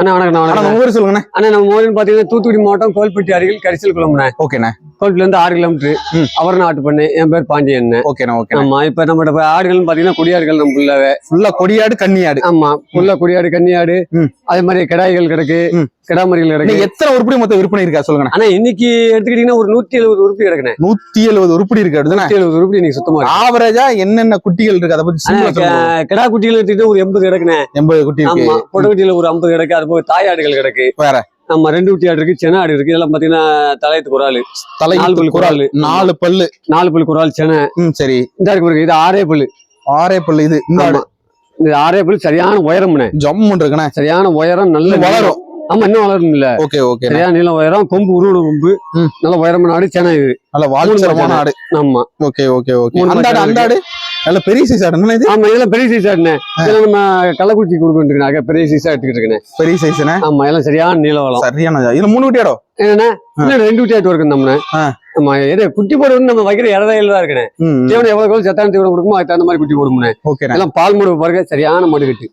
அண்ணா வணக்கம் உங்க ஊர் சொல்லுங்கண்ணே. அண்ணா நம்ம மோதின்னு பாத்தீங்கன்னா தூத்துக்குடி மாவட்டம் கோல்பட்டி அருகில் கரிசல் குளம்ண்ணே. ஓகேண்ணே. கோல்பட்டில இருந்து ஆறு கிலோமீட்டர். அவர் நாட்டு பண்ணு என் பேர் பாண்டியன் ஓகேண்ணே ஓகேண்ணே. ஆமா இப்ப நம்மகிட்ட ஆடுகள் பாத்தீங்கன்னா கொடியாடுகள் நம்ம ஃபுல்லாவே ஃபுல்லா கொடியாடு கன்னியாடு. ஆமா ஃபுல்லா கொடியாடு கன்னியாடு. அதே மாதிரி கிடாய்கள் கிடக்கு ம். கிடாமரிகள் கிடக்கு. எத்தனை உருப்படி மொத்தம் விற்பனை இருக்கா சொல்லுங்கண்ணே? ஆனா இன்னைக்கு எடுத்துக்கிட்டீங்கன்னா ஒரு நூத்தி எழுபது உருப்படி கிடக்குண்ணே. நூத்தி எழுபது உருப்படி இருக்கு நூத்தி எழுபது உருப்படி இன்னைக்கு சுத்தமா ஆவரேஜா என்னென்ன குட்டிகள் இருக்கு அதை பத்தி சொல்லுங்க. கிடா குட்டிகள் எடுத்துக்கிட்டு ஒரு எண்பது கிடக்குண்ணே. எண்பது குட்டி இருக்கு. ஆமா பொட்டக்குட்டியில ஒரு ஐம்பது கிடக்கு அது போக தாயாடுகள் கிடக்கு. வேற? ஆமா ரெண்டு குட்டி ஆடு இருக்கு சென ஆடு இருக்கு. இதெல்லாம் பாத்தீங்கன்னா தலையத்து குறால். நாலு பல்லு குரால் நாலு பல்லு. நாலு பல்லு குறால் சென. சரி. இந்த இருக்கு இது ஆறே பல்லு. ஆறே பல்லு இது இந்த ஆறே பல்லு சரியான உயரம்ண்ணே ஜம்முன் இருக்குண்ணே. சரியான உயரம் நல்ல. வளரும். ஆமா இன்னும் வளரும் இல்ல. Okay okay. சரியான நீளம் உயரம் கொம்பு உருவ கொம்பு. நல்ல உயரமான ஆடு சென இது. நல்ல வாழ்ச்சரமான ஆடு. ஆமா. Okay okay okay. ஆடு அந்த ஆடு? நல்ல பெரிய சைஸ் ஆடு என்ன இது? ஆமா இதெல்லாம் பெரிய சைஸ் ஆடுண்ணே. இதெல்லாம் நம்ம கள்ளக்குறிச்சி கொடுக்கிட்டு பெரிய சைஸா எடுத்துக்கிட்டு இருக்கேன் பெரிய சைஸ்ண்ணே ஆமா எல்லாம் சரியான நீளம் வளம். சரியான இதுல மூணு குட்டி ஆடோ? என்னன்னா ரெண்டு குட்டி ஆட்டு இருக்கு நம்ம ஆ. ஆமா எது குட்டி போடு வந்து நம்ம வைக்கிற இடதையில தான் இருக்கேன் ம் தீவனம் எவ்வளவு சத்தான தீவனம் கொடுக்குமோ அதுக்கு தகுந்த மாதிரி குட்டி போடுமுண்ணே. ஓகேண்ணே எல்லாம் பால் மடு பாருங்க சரியான மடு கட்டு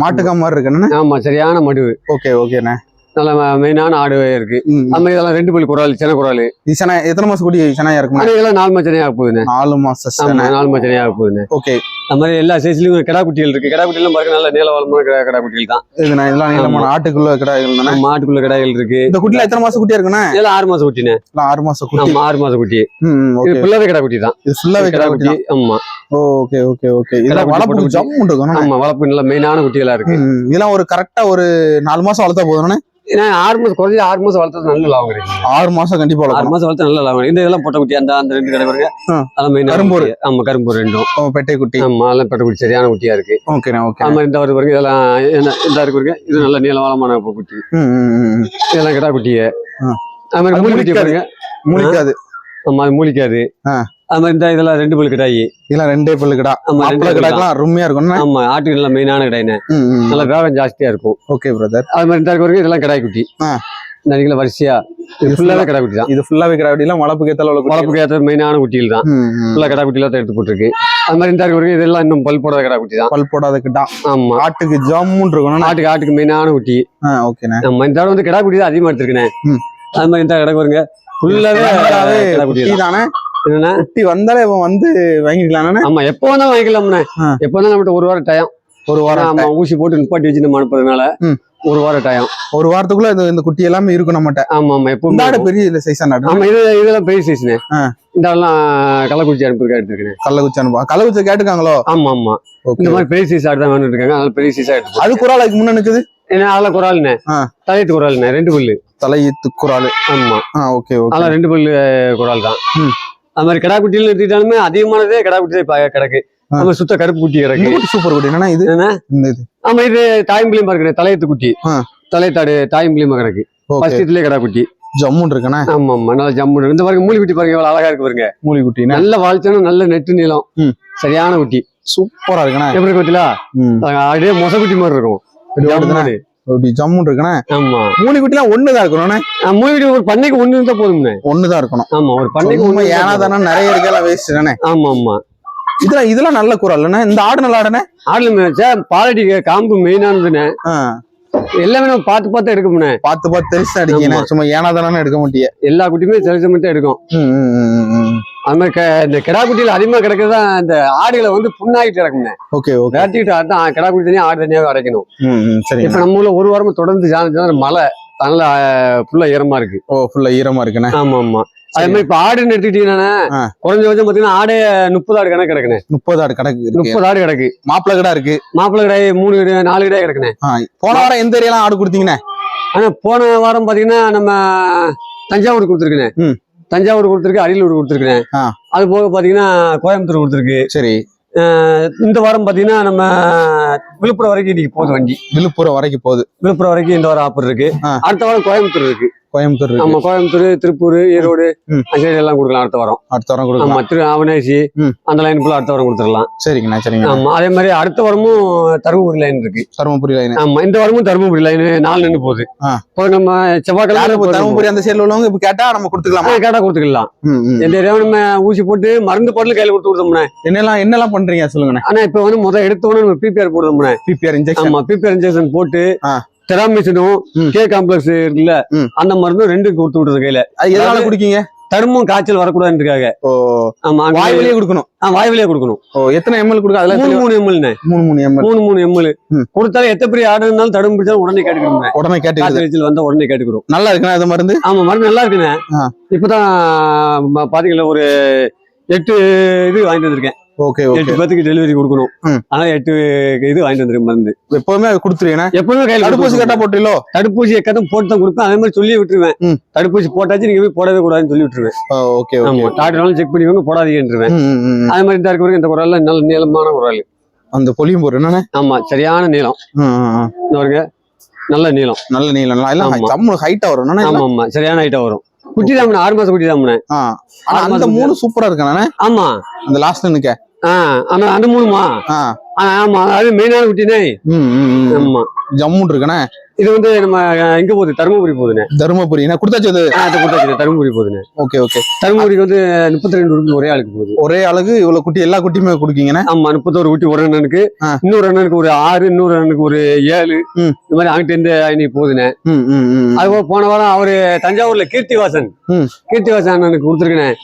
மாட்டுக்கா மாதிரி இருக்குண்ணே ஆமா சரியான மடு ஓகே ஓகேண்ணே நல்ல மெயினான ஆடு இருக்கு. ம் நம்ம இதெல்லாம் ரெண்டு பல் குறால் சின்ன குறால் இது சென எத்தனை மாசம் குட்டி செனையா இருக்குண்ணே ஆனா இதெல்லாம் நாலு மச்சனையாக போகுதுண்ணே. நாலு மாசம் நாலு மச்சனையாக போகுதுண்ணே. ஓகே. அது மாதிரி எல்லா சைஸ்லயும் கிடா குட்டிகள் இருக்கு. கிடா குட்டிலாம் பாருங்க நல்ல நீள வளமான கிடா கிடா குட்டிகள் தான். இதுண்ணே இதெல்லாம் நீளமான ஆட்டுக்குள்ள கிடாய்கள் தானே? மாட்டுக்குள்ள கிடாய்கள் இருக்கு. இந்த குட்டில எத்தனை மாசம் குட்டியா இருக்குண்ணே? இதெல்லாம் ஆறு மாசம் இதெல்லாம் ஆறு மாசம் குட்டி. ஆறு மாசம் குட்டி. இது ஃபுல்லாவே கிடா குட்டி தான். இது ஃபுல்லாவே கிடா கிடா குட்டி ஆமா. Okay okay okay. கிடா இதெல்லாம் வளர்ப்பு பொட்டை ஜம்மு இருக்கும் ஆமா வளர்ப்பு நல்ல மெயினான குட்டிகளா இருக்கு. இதெல்லாம் ஒரு கரெக்டா ஒரு நாலு மாசம் வளர்த்தா போதும்ண்ணே. ஏன்னா ஆறு மாசம் குறைஞ்சு ஆறு மாசம் வளர்த்தது நல்ல லாபம் கிடைக்கும். ஆறு மாசம் கண்டிப்பா ஆறு மாசம் வளர்த்தா நல்ல லாபம். இந்த இதெல்லாம் பொட்டை குட்டி அந்த அந்த ரெண்டு கடை பாருங்க. அதெல்லாம் மெயினான கரும்பூர். ஆமா கரும்பூர் ரெண்டும். பெட்டை குட்டி. ஆமா அதெல்லாம் பொட்டை குட்டி சரியான குட்டியா இருக்கு. ஓகே அது மாதிரி இந்த வருது பாருங்க இதெல்லாம் என்ன இந்த இருக்கு பாருங்க. இது நல்ல நீளவாளமான குட்டி. இதெல்லாம் கிடா குட்டிய. அது மாதிரி அது மூலி குட்டி முழிக்காது. பாருங்க. முழிக்காது ஆமா அது மூலிக்காது. ஆ. அது மாதிரி இந்த இதெல்லாம் ரெண்டு பல் கிடாயி. இதெல்லாம் ரெண்டே பல்லு கிடா. ஆமா பல்லு கிடா. கிடாக்கெல்லாம் அருமையா இருக்கும்ண்ணே ஆமா ஆட்டுகள் எல்லாம் மெயினான ம் நல்ல வேகம் ஜாஸ்தியா இருக்கும். ஓகே பிரதர் அது மாதிரி இந்த பாருங்க இதெல்லாம் கிடாய் குட்டி. அடிக்கல வரிசையா. இது ஃபுல்லாவே கிடா குட்டி தான் இது ஃபுல்லாவே கிடா எல்லாம் வளர்ப்புக்கு ஏத்தால உள்ள குட்டி. வளர்ப்புக்கு ஏற்ற மெயினான குட்டிகள் தான். ஃபுல்லா கடா குட்டிலாம் தான் எடுத்து போட்டிருக்கு. அது மாதிரி இந்த பாருங்க இதெல்லாம் இன்னும் பல் போடாத கடா குட்டி தான் பல் போடாத கிட்டா. ஆமா. ஆட்டுக்கு ஜம்முன்னு இருக்கணும் ஆட்டுக்கு ஆட்டுக்கு மெயினான குட்டி. ஓகேண்ணே நம்ம இந்த வந்து கிடா குட்டி தான் அதிகமா எடுத்திருக்கேன். அது மாதிரி இந்த கடை பாருங்க. ஃபுல்லாவே குட்டி குட்டி தான் என்னன்னா? குட்டி வந்தாலே இவன் வந்து வாங்கிக்கலாம்ண்ணே ஆமா எப்போ வேணா வாங்கிக்கலாம்ண்ணே. எப்போ வேணா நம்மகிட்ட ஒரு வாரம் டயம் ஒரு வாரம் ஆமா ஊசி போட்டு நிப்பாட்டி வச்சு நம்ம அனுப்புறதுனால. ஒரு வாரம் டயம் ஒரு வாரத்துக்குள்ள இந்த இந்த குட்டி எல்லாமே இருக்கும் நம்மகிட்ட. ஆமா ஆமா இந்த ஆடு இருக்கும். பெரிய சைஸா நாடு ஆமா இது இதெல்லாம் பெரிய ஆ. இந்த ஆடெல்லாம் கள்ளக்குறிச்சி அனுப்பிருக்கா எடுத்துருக்கேன் கள்ளக்குச்சி அனுப்பா கள்ளக்குச்சி கேட்டுக்காங்களோ ஆமா ஆமா. இந்த மாதிரி பெரிய சைஸ் ஆடு தான் இருக்காங்க. அதனால பெரிய சைஸா எடுத்து அது குரால் அதுக்கு முன்ன நிக்குது? ஏன்னா அதெல்லாம் குறால்ண்ணே. ஆ. தலையத்து குறால்ண்ணே ரெண்டு பல்லு. தலையீத்து குரால் ஆமா. ஓகே ஓகே அதெல்லாம் ரெண்டு பல்லு குறால் தான். அது மாதிரி கடா குட்டியில் எடுத்துக்கிட்டாலுமே அதிகமானதே கடா குட்டி தான் கிடக்கு. நம்ம சுத்த கருப்பு குட்டி கிடக்கு. குட்டி சூப்பர் குட்டி என்னன்னா இது? என்ன? ஆமா இது தாயம்பிளியமா இருக்கு தலையத்து குட்டி. ஆ. தலையத்தாடு தாயம்பிளியமா கிடக்கு. ஃபர்ஸ்ட்லயே கடா குட்டி. ஜம்முன்னு இருக்குண்ணே? ஆமா ஆமா நல்லா ஜம்மு இருக்கு. இந்த பாருங்க மூலி குட்டி பாருங்க எவ்வளவு அழகா இருக்கு பாருங்க. மூலி குட்டிண்ணே நல்ல வாழ்ச்சனும் நல்ல நெட்டு நீளம். சரியான குட்டி. சூப்பரா இருக்குண்ணே. எப்படி குட்டிலா அப்படியே மொச குட்டி மாதிரி இருக்கும். இப்படி. இப்படி ஜம்முன்னு இருக்குண்ணே. ஆமா. மூலி குட்டிலாம் ஒண்ணுதான் இருக்கணும்ண்ணே. மூலி குட்டி ஒரு பண்ணைக்கு ஒண்ணு இருந்தா போதும்ண்ணே. ஒண்ணுதான் இருக்கணும். ஆமா ஒரு பண்ணைக்கு ஒண்ணு ஏனா இருந்தா தானே நிறைய இருக்கெல்லாம் வேஸ்ட் தானே. ஆமா ஆமா. இதெல்லாம் இதெல்லாம் நல்ல குரல் இல்லைண்ணே இந்த ஆடு நல்ல ஆடுண்ணே. ஆடுல மேய்ச்சா பாலடி காம்பு மெயினானதுண்ணே எல்லாமே நம்ம பார்த்து பார்த்து எடுக்கணும்ண்ணே. பார்த்து பார்த்து தெரிச்சு அடிக்கணும் சும்மா ஏனா தானே எடுக்க மாட்டியே. எல்லா குட்டியுமே சில சமயத்தை எடுக்கும். மாதிரி க- இந்த கிடா குட்டியில அதிகமா கிடக்குறதா இந்த ஆடுகளை வந்து புண்ணாகிட்டு கிடக்கும்ண்ணே ஓகே ஓகே. வேட்டிக்கிட்டு அதான் கிடா குட்டி தனியா ஆடு தனியாவே அடைக்கணும். சரிங்க. இப்ப நம்ம ஊர்ல ஒரு வாரமா தொடர்ந்து ஜான மழை. அதனால ஃபுல்லா ஈரமா இருக்கு. ஓ ஃபுல்லா ஈரமா இருக்குண்ணே. ஆமா ஆமா. அதே மாதிரி இப்ப ஆடுன்னு எடுத்துக்கிட்டீங்கன்னா. குறைஞ்சபட்சம் பாத்தீங்கன்னா ஆடே முப்பது ஆடு கணக்கு கிடக்குண்ணே. முப்பது ஆடு இருக்கு. முப்பது ஆடு கிடக்கு. மாப்பிள்ளை கடை இருக்கு. மாப்பிள்ளை கடாய் மூணு கடை நாலு கடாய் கிடக்குண்ணே. ஆ, போன வாரம் எந்த ஏரியாலாம் ஆடு கொடுத்தீங்கண்ணே? ஆனா போன வாரம் பாத்தீங்கன்னா நம்ம தஞ்சாவூர் கொடுத்துருக்குண்ணே. ம். தஞ்சாவூர் கொடுத்துருக்கு அரியலூர் கொடுத்துருக்குண்ணே ஆ. அது போக பாத்தீங்கன்னா கோயம்புத்தூர் கொடுத்துருக்கு. சரி. இந்த வாரம் பாத்தீங்கன்னா நம்ம விழுப்புரம் வரைக்கும் இன்னைக்கு போகுது வண்டி விழுப்புரம் வரைக்கும் போகுது. விழுப்புரம் வரைக்கும் இந்த வாரம் ஆஃபர் இருக்கு. அடுத்த வாரம் கோயம்புத்தூர் இருக்கு. கோயம்புத்தூர் ஆமா கோயம்புத்தூர் திருப்பூர் ஈரோடு. அந்த எல்லாம் கொடுக்கலாம் அடுத்த வாரம். அடுத்த வாரம் ஆமா கொடுக்கலாம் திரு அவனாசி. அந்த லைன் ஃபுல்லா அடுத்த வாரம் கொடுத்துடலாம். சரிங்கண்ணா சரிங்க ஆமா அதே மாதிரி அடுத்த வாரமும் தருமபுரி லைன் இருக்கு. தருமபுரி லைன் ஆமா இந்த வாரமும் தருமபுரி லைன் நாலு நின்று போகுது. இப்போ நம்ம செவ்வாய்க்கிழமை. தருமபுரி அந்த சைடுல உள்ளவங்க இப்ப கேட்டா நம்ம கொடுத்துக்கலாமா? கேட்டா கொடுத்துக்கலாம். எந்த ஏரியாவும் நம்ம ஊசி போட்டு மருந்து பொருள் கையில கொடுத்து கொடுத்தோம்னே. என்னெல்லாம் என்னெல்லாம் பண்றீங்க? சொல்லுங்கண்ணே. ஆனா இப்ப வந்து முதல் எடுத்த உடனே நம்ம பிபிஆர் போடுறோம்னே பிபிஆர் இன்ஜெக்ஷன் ஆமா பிபிஆர் இன்ஜெக்ஷன் போட்டு. தெராமிசினும். கே காம்ப்ளெக்ஸ் இருக்குல்ல. அந்த மருந்தும் ரெண்டும் கொடுத்து விடுறது கையில. அது எதனால குடிக்கீங்க? தருமும் காய்ச்சல் வரக்கூடாதுன்றதுக்காக. ஓ. ஆமா வாய் வழியே கொடுக்கணும். ஆ, வாய் வழியா கொடுக்கணும். ஓ எத்தனை எம்எல் கொடுக்க அதுல மூணு மூணு எம்எல்னு மூணு மூணு எம்எல் மூணு மூணு எம்எல். கொடுத்தாலும் எத்த பெரிய ஆடு இருந்தாலும் தடுப்பு பிடிச்சாலும் உடனே கேட்டுக்கிறோம் உடனே கேட்டுக்குது காய்ச்சல் வந்தா உடனே கேட்டுக்கிறோம். நல்லா இருக்குண்ணா அது மருந்து? ஆமா மருந்து நல்லா இருக்குண்ணே. இப்பதான் பாத்தீங்களா ஒரு எட்டு இது வாங்கிட்டு வந்திருக்கேன். ஓகே எட்டு பேத்துக்கு டெலிவரி கொடுக்கணும். ஆனா எட்டு இது வாங்கிட்டு மருந்து. எப்பவுமே அது எப்பவுமே கையில தடுப்பூசி கட்டா போட்டீங்களோ தடுப்பூசி எக்கத்தும் போட்டு தான் கொடுப்பேன். அதே மாதிரி சொல்லி விட்டுருவேன். தடுப்பூசி போட்டாச்சு நீங்க போய் போடவே கூடாதுன்னு சொல்லி விட்டுருவேன். ஓகே ஆமா டாக்டர் செக் பண்ணிக்கோங்க போடாதீங்கன்றவேன். அதே மாதிரி இந்த இருக்கிற இந்த குரல்ல நல்ல நீளமான குரல். அந்த பொலியும் போரு என்னண்ணே? ஆமா சரியான நீளம். பாருங்க நல்ல நீளம். நல்ல நீளம் எல்லாம் ஹைட்டா வரும்? ஆமா ஆமா சரியான ஹைட்டா வரும். குட்டி தாமனை ஆறு மாசம் குட்டி தாமனை அந்த மூணு சூப்பரா இருக்கானே? ஆமா. அந்த லாஸ்ட் நிக்க. அந்த மூணுமா? ஆமா அது மெயினான குட்டினே. ஆமா. ஜம்முன் இருக்கனே இது வந்து நம்ம எங்க போகுது? தருமபுரி போகுதுண்ணே. தருமபுரி. என்ன கொடுத்தாச்சு அது? அதை கொடுத்தாச்சு. தருமபுரி போகுதுண்ணே. Okay okay. தருமபுரிக்கு வந்து முப்பத்தி ரெண்டு உறுப்பு ஒரே ஆளுக்கு போகுது. ஒரே அழகு இவ்வளவு குட்டி எல்லா குட்டியுமே குடுக்கீங்கண்ணே? ஆமா முப்பத்தோரு குட்டி ஒரு அண்ணனுக்கு. இன்னொரு அண்ணனுக்கு ஒரு ஆறு இன்னொரு அண்ணனுக்கு ஒரு ஏழு. இந்த மாதிரி அங்கிட்ட இருந்து இன்னைக்கு போகுதுண்ணே. அது போக போன வாரம் அவரு தஞ்சாவூர்ல கீர்த்திவாசன். கீர்த்திவாசன் அண்ணனுக்கு கொடுத்துருக்கேன்.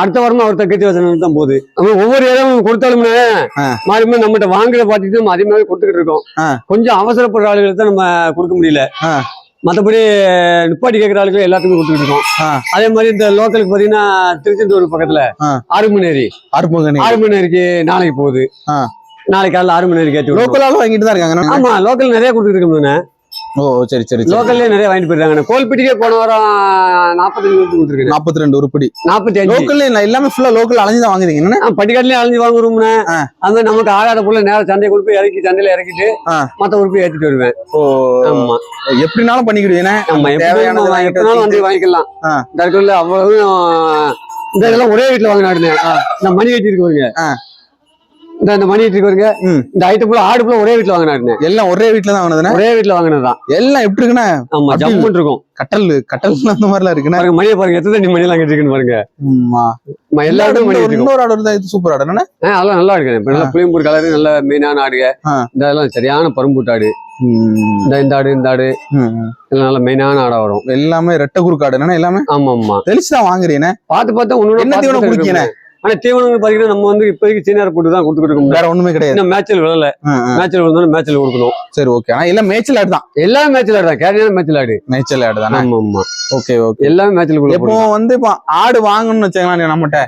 அடுத்த வாரமா ஒருத்தர் கீர்த்திவாசன் தான் போகுது. நம்ம ஒவ்வொரு இடம் கொடுத்தாலுமே. மாறி நம்மகிட்ட வாங்குறத பார்த்துட்டு நம்ம அதிகமாவே கொடுத்துக்கிட்டு இருக்கோம். கொஞ்சம் அவசரப்படுற ஆளுகளுக்கு தான் நம்ம கொடுக்க முடியல ஆ. மத்தபடி நிப்பாட்டி கேட்கிற ஆளுக்கு எல்லாத்துக்கும் கொடுத்துக்கிட்டு இருக்கோம். அதே மாதிரி இந்த லோக்கலுக்கு பாத்தீங்கன்னா திருச்செந்தூர் பக்கத்துல. ஆறுமணேரி அருப்புங்கண்ணே ஆறுமணேரிக்கு நாளைக்கு போகுது. நாளைக்கு காலைல ஆறுமணேரிக்கு ஏற்றி விடணும். லோக்கல் ஆளும் வாங்கிட்டு தான் இருக்காங்க ஆமா லோக்கல் நிறைய கொடுத்துட்டு இருக்கோம்ண்ணே ஓ சரி சரி லோக்கல்லே நிறைய வாங்கிட்டு போயிருக்காங்க. கோல்பிட்டிக்கே போன வாரம் நாற்பத்தஞ்சு நிமிஷம் கொடுத்துருக்கேன். நாற்பத்தி ரெண்டு உருப்படி நாற்பத்தி அஞ்சு லோக்கல் எல்லாமே ஃபுல்லா லோக்கல் அலைஞ்சு தான் வாங்குறீங்க. என்னண்ணே? ஆ, பட்டிக்காட்டுலயும் அலைஞ்சு வாங்குறோம்னே மாதிரி நமக்கு ஆகாத புள்ள நேரம் சந்தையை கொண்டு போய் இறக்கி சந்தையில இறக்கிட்டு. மத்த உறுப்பு ஏத்திட்டு வருவேன். ஓ ஆமா. எப்படினாலும் பண்ணிக்கிடுவீங்க. ஆமா எப்படினாலும் எப்படினாலும் வந்து வாங்கிக்கலாம். இடத்துல அவ்வளவு இந்த இதெல்லாம் ஒரே வீட்டுல வாங்கினாடுனே. இந்த மணி கட்டி இருக்கு. இந்த இந்த மணி இருக்கு வருங்க. இந்த ஐட்டம் ஃபுல்லா ஆடு ஃபுல்லா ஒரே வீட்டுல வாங்கினாடுனே எல்லாம் ஒரே வீட்டுல தான் வாங்கினதுண்ணே ஒரே வீட்டுல வாங்கினதுதான். எல்லாம் எப்படி இருக்குண்ணே? ஆமா ஜம்முன்னு இருக்கும். கட்டல் கட்டல் அந்த மாதிரிலாம் இருக்குண்ணே. பாருங்க மணியை பாருங்க எத்தனை தண்ணி மணி எல்லாம் கட்டிருக்குன்னு பாருங்க. எல்லா இடமும் மணி இன்னொரு- ஆடு தான் இது சூப்பர் ஆடு என்னண்ணே? ஆ, அதெல்லாம் நல்லா இருக்கு. நல்லா புளியம்பூர் கலரு நல்ல மெயினான ஆடுங்க. இந்த இதெல்லாம் சரியான பரும்பூட்டு ஆடு. இந்த இந்த ஆடு இந்த ஆடு. எல்லாம் நல்ல மெயினான ஆடா வரும். எல்லாமே ரெட்டை குறுக்கு ஆடு என்னண்ணே? எல்லாமே? ஆமா ஆமா. தெளிச்சு தான் வாங்குறீங்க பார்த்து பார்த்தா ஒண்ணு என்ன தீவனம் குடிக்கீங்க? ஆனா தீவனம் பாத்தீங்கன்னா நம்ம வந்து இப்போதைக்கு சீனியர் போட்டு தான் கொடுத்துட்டு இருக்கோம். வேற ஒண்ணுமே கிடையாது. இன்னும் மேட்சல் விழல. ம், ம். மேட்சல் விழுந்தாலும் மேட்சல் கொடுக்கணும். சரி ஓகே. ஆனா எல்லாம் மேய்ச்சல் ஆடு தான். எல்லா மேட்சல் ஆடு தான். கேரியான மேட்சல் ஆடு. மேய்ச்சல் ஆடு தானே? ஆமா ஆமா. Okay okay. எல்லாமே மேட்சல் இப்போ வந்து இப்போ ஆடு வாங்கணும்னு வச்சுக்கலாம் நம்மகிட்ட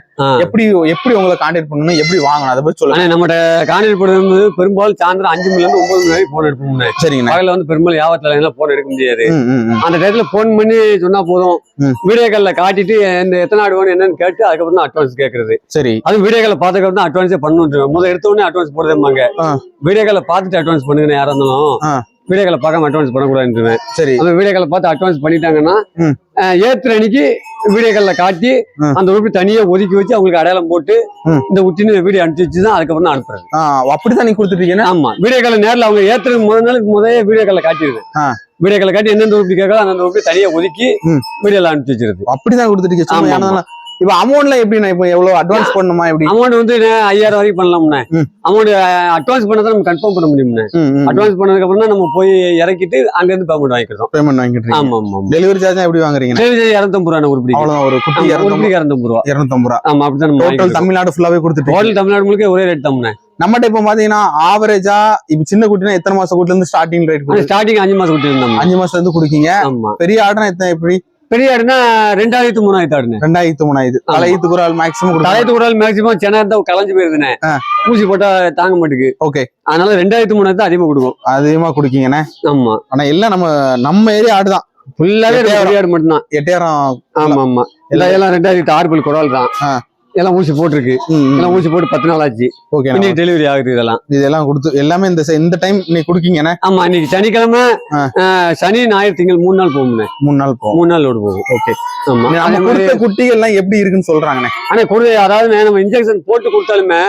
எப்படி எப்படி உங்களை கான்டாக்ட் பண்ணணும் எப்படி வாங்கணும் அதை பத்தி சொல்லுங்க. நம்மகிட்ட காணில் போடுறது பெரும்பாலும் சாயந்தரம் அஞ்சு மணில இருந்து ஒன்பது மணி வரைக்கும் போன் எடுப்போம் சரிங்கண்ணா. பகல்ல வந்து பெரும்பாலும் யாவத்துல போன் எடுக்க முடியாது. அந்த டயத்துல போன் பண்ணி சொன்னா போதும். வீடியோ கால்ல காட்டிட்டு இந்த எத்தனை ஆடு வேணும் என்னன்னு கேட்டு அதுக்கப்புறம் தான் அட்வான்ஸ் கேக்குறது சரி. அது வீடியோ கால்ல பாத்துக்கிறது தான் அட்வான்ஸே பண்ணணும் முதல்ல எடுத்த உடனே அட்வான்ஸ் போடுறேம்பாங்க. ஆ. வீடியோ கால்ல பார்த்துட்டு அட்வான்ஸ் பண்ணுங்க யாரா இருந்தாலும் ஆ. வீடியோ கால்ல பார்க்காம அட்வான்ஸ் பண்ணக்கூடாதுன்றேன் சரி. அந்த வீடியோ கால்ல பார்த்து அட்வான்ஸ் பண்ணிட்டாங்கன்னா ஏத்துற அன்னைக்கு வீடியோ கால்ல காட்டி. அந்த உறுப்பி தனியா ஒதுக்கி வச்சு அவங்களுக்கு அடையாளம் போட்டு. இந்த உட்டின்னு வீடியோ அனுப்பிச்சு வச்சு தான் அதுக்கப்புறம் தான் அனுப்புறது. ஆ அப்படிதான் நீ கொடுத்துட்டீங்கன்னா ஆமா. வீடியோ கால்ல நேர்ல அவங்க ஏத்துறதுக்கு முதல் நாளுக்கு முதல்ல வீடியோ கால்ல காட்டிடுது. ஆ. வீடியோ கால்ல காட்டி எந்தெந்த உறுப்பி கேட்கலாம் அந்தந்த உறுப்பி தனியா ஒதுக்கி. வீடியோல அனுப்பிச்சு வச்சிருது. அப்படிதான் கொடுத்துட்டீங்க இப்போ அமௌண்ட்லாம் எப்படிண்ணா? இப்போ எவ்வளவு அட்வான்ஸ் பண்ணணுமா எப்படி? அமௌண்ட் வந்து ஐயாயிரம் வரைக்கும் பண்ணலாம்ண்ணே. அமௌண்ட் அட்வான்ஸ் பண்ணதான் நம்ம கன்ஃபார்ம் பண்ண முடியும்ண்ணே. அட்வான்ஸ் பண்ணதுக்கு அப்புறம் தான் நம்ம போய் இறக்கிட்டு அங்க இருந்து பேமெண்ட் வாங்கிக்கிறோம். பேமெண்ட் வாங்கிட்டு ஆமா ஆமா டெலிவரி சார்ஜ் எப்படி வாங்குறீங்க டெலிவரி இரநூத்தம்பது ரூபா உருப்படி அவ்வளவுதான் ஒரு குட்டி ஒரு இரநூத்தம்பது ரூபா. இரநூத்தம்பது ரூபா. ஆமா அப்படிதான் நம்ம டோட்டல் தமிழ்நாடு ஃபுல்லாவே கொடுத்துட்டு டோட்டல் தமிழ்நாடு முழுக்க ஒரே ரேட் தான் நம்மகிட்ட இப்போ பாத்தீங்கன்னா ஆவரேஜா இப்ப சின்ன குட்டினா எத்தனை மாசம் குட்டில இருந்து ஸ்டார்டிங் ரேட் ஸ்டார்டிங் அஞ்சு மாசம் இருந்தோம் அஞ்சு மாசத்துல இருந்து குடிக்கீங்க. பெரிய ஆடுனா எத்தனை எப்படி? பெரிய ஆடுனா ரெண்டாயிரத்து மூணாயிரத்து ஆடுங்க ரெண்டாயிரத்து மூணாயிரத்து. தலையத்து குரால் மேக்ஸிமம் தலையத்து கூட மேக்சிமம் சென்னை இருந்தா கலைஞ்சு போயிருதுண்ணே ஆ. ஊசி போட்டா தாங்க மாட்டேங்குது ஓகே. அதனால ரெண்டாயிரத்து மூணாயிரத்து அதிகமா கொடுக்கும். அதிகமா குடிக்கீங்கண்ணே? ஆமா. ஆனா எல்லாம் நம்ம நம்ம ஏரியா ஆடு தான் ஃபுல்லாவே. பெரிய ஆடு மட்டும்தான். எட்டாயிரம் ஆமா ஆமா. எல்லாம் எல்லாம் ரெண்டாயிரத்து ஆறு பல் குரல் தான். எல்லாம் ஊசி போட்டிருக்கு. எல்லாம் ஊசி போட்டு பத்து நாள் ஆச்சு. ஓகே இன்னைக்கு டெலிவரி ஆகுது இதெல்லாம். இதெல்லாம் கொடுத்து எல்லாமே இந்த இந்த டைம் நீ குடிக்கீங்கண்ணே ஆமா இன்னைக்கு சனிக்கிழமை சனி ஞாயிறு திங்கள் மூணு நாள் போகும்ண்ணே மூணு நாள் போகும். மூணு நாள் லோடு போகும் ஓகே. ஆமா. கொடுத்த குட்டிகள் எல்லாம் எப்படி இருக்குன்னு சொல்றாங்கண்ணே. ஆனா கொடு அதாவது நம்ம இன்ஜெக்ஷன் போட்டு கொடுத்தாலுமே.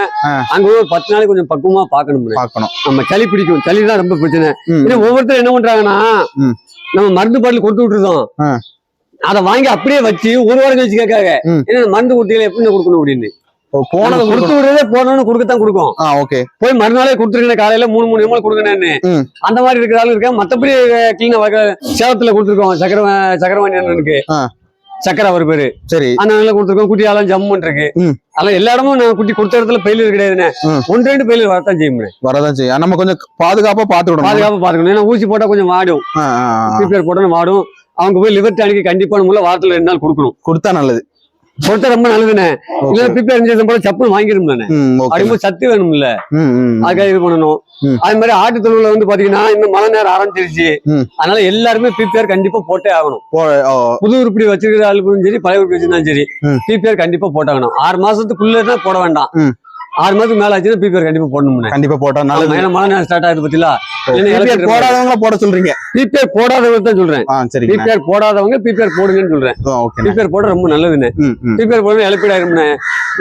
அங்க ஒரு பத்து நாளைக்கு கொஞ்சம் பக்குவமா பாக்கணும் பார்க்கணும். நம்ம சளி பிடிக்கும். சளி தான் ரொம்ப பிரச்சனை. ஒவ்வொருத்தரும் என்ன பண்றாங்கன்னா. நம்ம மருந்து பாட்டில் கொடுத்து விட்டுருந்தோம். அதை வாங்கி அப்படியே வச்சு ஒரு வாரம் கழிச்சு கேட்காங்க ம். ஏன்னா மருந்து குட்டிகளை எப்படி கொடுக்கணும் அப்படின்னு. போனது கொடுத்து. விடுறதே போனோம்னு கொடுக்கத்தான் கொடுக்கும். ஆ ஓகே. போய் மறுநாளே கொடுத்துருக்கேன் காலையில மூணு மூணு எம்எல் கொடுக்கணும்னு. அந்த மாதிரி இருக்கிற ஆளு இருக்கேன் மத்தபடி கிளீனா சேலத்துல கொடுத்துருக்கோம். சக்கர சக்கரவாணி அண்ணனுக்கு. சக்கரை அவர் பேரு. சரி. அந்த நல்ல கொடுத்துருக்கோம். குட்டி ஆளும் ஜம்முன் இருக்கு. அதெல்லாம் எல்லா இடமும் நான் குட்டி கொடுத்த இடத்துல பெயிலர் கிடையாதுண்ணே. ஒன்று ரெண்டு பெயிலர் வரத்தான் செய்யும் வரதான் செய்யும். நம்ம கொஞ்சம் பாதுகாப்பா பாத்துக்கிடணும் பாதுகாப்பா பாத்துக்கணும் ஏன்னா ஊசி போட்டா கொஞ்சம் வாடும். ஆ, ஆ, அவங்க போய் லிவர் டானிக்கு கண்டிப்பா நம்மள வாரத்துல ரெண்டு நாள் கொடுக்கணும். கொடுத்தா நல்லது. கொடுத்தா ரொம்ப நல்லதுண்ணே. இல்ல போல சப்புன்னு வாங்கிடும்ல ம் ஓகே அப்படிங்கும்போது சத்து வேணும்ல. அதுக்காக இது பண்ணணும். அதே மாதிரி ஆட்டு தொழுவுல வந்து பாத்தீங்கன்னா இன்னும் மழை நேரம் ஆரம்பிச்சிருச்சு. அதனால எல்லாருமே பிபிஆர் கண்டிப்பா போட்டே ஆகணும். புது உருப்படி வச்சிருக்கிற ஆளுக்கும் சரி பழைய உருப்படி வச்சிருந்தாலும் சரி. பிபிஆர் கண்டிப்பா போட்டாகணும். ஆறு மாசத்துக்குள்ள இருந்தா போட வேண்டாம். ஆறு மாசத்துக்கு மேல ஆச்சுன்னா பிபிஆர் கண்டிப்பா போடணும்னு. கண்டிப்பா போட்டா நல்லது. மழை ஸ்டார்ட் ஆகுது பத்திலா PPR போடாதவங்க போட சொல்றீங்க. பிபிஆர் போடாதவங்க தான் சொல்றேன். சரிங்க பிபிஆர் போடாதவங்க பிபிஆர் போடுங்கன்னு சொல்றேன். பிபிஆர் போட ரொம்ப நல்லதுன்னு பிபிஆர் போட எழுப்பிடாயிரும்னு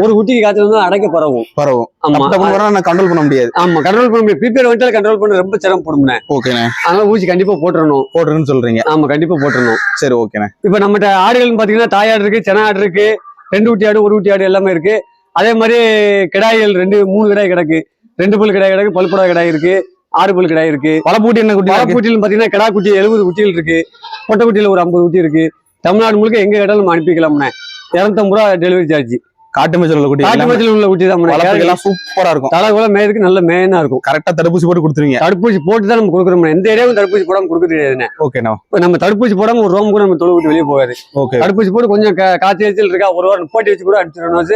ஒரு குட்டிக்கு காய்ச்சல் வந்து அடைக்க பரவும். பரவும். ஆமா. கண்ட்ரோல் பண்ண முடியாது. ஆமா கண்ட்ரோல் பண்ண முடியும் பிபிஆர் வந்துட்டு கண்ட்ரோல் பண்ண ரொம்ப சிரமப்படும்னே ஓகேண்ணே. அதனால ஊசி கண்டிப்பா போட்டுறணும். போட்டுருன்னு சொல்றீங்க. ஆமா கண்டிப்பா போட்டுறணும். சரி ஓகேண்ணே. இப்ப நம்மகிட்ட ஆடுகள்னு பாத்தீங்கன்னா தாயாடு இருக்கு சென ஆடு இருக்கு ரெண்டு குட்டி ஆடு ஒரு குட்டி ஆடு எல்லாமே இருக்கு. அதே மாதிரி கிடாய்கள் ரெண்டு மூணு கிடாய் கிடக்கு. ரெண்டு பல் கிடாய் கிடக்கு பல்புடா கிடாய் இருக்கு ஆறு பல் கிடாய் இருக்கு. பழப்பூட்டி என்ன குட்டி இருக்கு? குட்டியில் பாத்தீங்கன்னா கிடா குட்டி எழுபது குட்டிகள் இருக்கு. பொட்டை குட்டியில ஒரு ஐம்பது குட்டி இருக்கு. தமிழ்நாடு முழுக்க எங்க கேட்டாலும் நம்ம அனுப்பிக்கலாம்ண்ணே. இரநூத்தம்பது ரூபா டெலிவரி சார்ஜ் காட்டு மேய்ச்சல் உள்ள குட்டி. காட்டு உள்ள குட்டி தான் சூப்பரா இருக்கும். தலை கூட மேயதுக்கு நல்ல மேயனா இருக்கும். கரெக்டா தடுப்பூசி போட்டு கொடுத்துருவீங்க. தடுப்பூசி போட்டு தான் நம்ம கொடுக்குறோம் எந்த ஏரியாவும் தடுப்பூசி போடாம கொடுக்க தெரியாதுண்ணே. ஓகேண்ணா நம்ம தடுப்பூசி போடாம ஒரு ரோம் கூட நம்ம தொழில் விட்டு வெளியே போகாது. ஓகே தடுப்பூசி போட்டு கொஞ்சம் காய்ச்சல் இருக்கா ஒரு வாரம் போட்டி வச்சு கூட அடிச்சிடணும்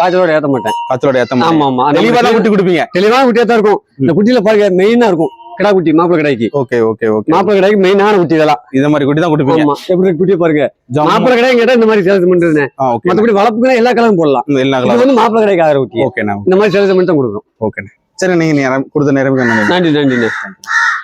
காய்ச்சலோட ஏத்த மாட்டேன். பச்சலோட ஏத்த ஆமா ஆமா தெளிவா தான் தெளிவா குட்டி கொடுப்பீங்க. தெளிவான குட்டியா தான் இருக்கும். இந்த குட்டியில பாருங்க மெயினா இருக்கும். கிடா குட்டி மாப்பிள கடைக்கு ஓகே ஓகே ஓகே. மாப்பிள கடைக்கு மெயினான குட்டி இதெல்லாம். இத மாதிரி குட்டி தான் கொடுப்பீங்க. ஆமா. எப்படி குட்டியை பாருங்க. மாப்பிள கடை கேட்டா இந்த மாதிரி சேல்ஸ் பண்றேன் ஓகே. மத்தபடி வளர்ப்புக்குன்னா எல்லா கலரும் போடலாம். எல்லா இது வந்து மாப்பிள கடைக்கு ஆகிற குட்டி. ஓகேண்ணா. இந்த மாதிரி சேல்ஸ் பண்ணி தான் கொடுக்குறோம் ஓகேண்ணே. சரி நீங்க நேரம் கொடுத்த நேரம் நன்றி நன்றிண்ணே.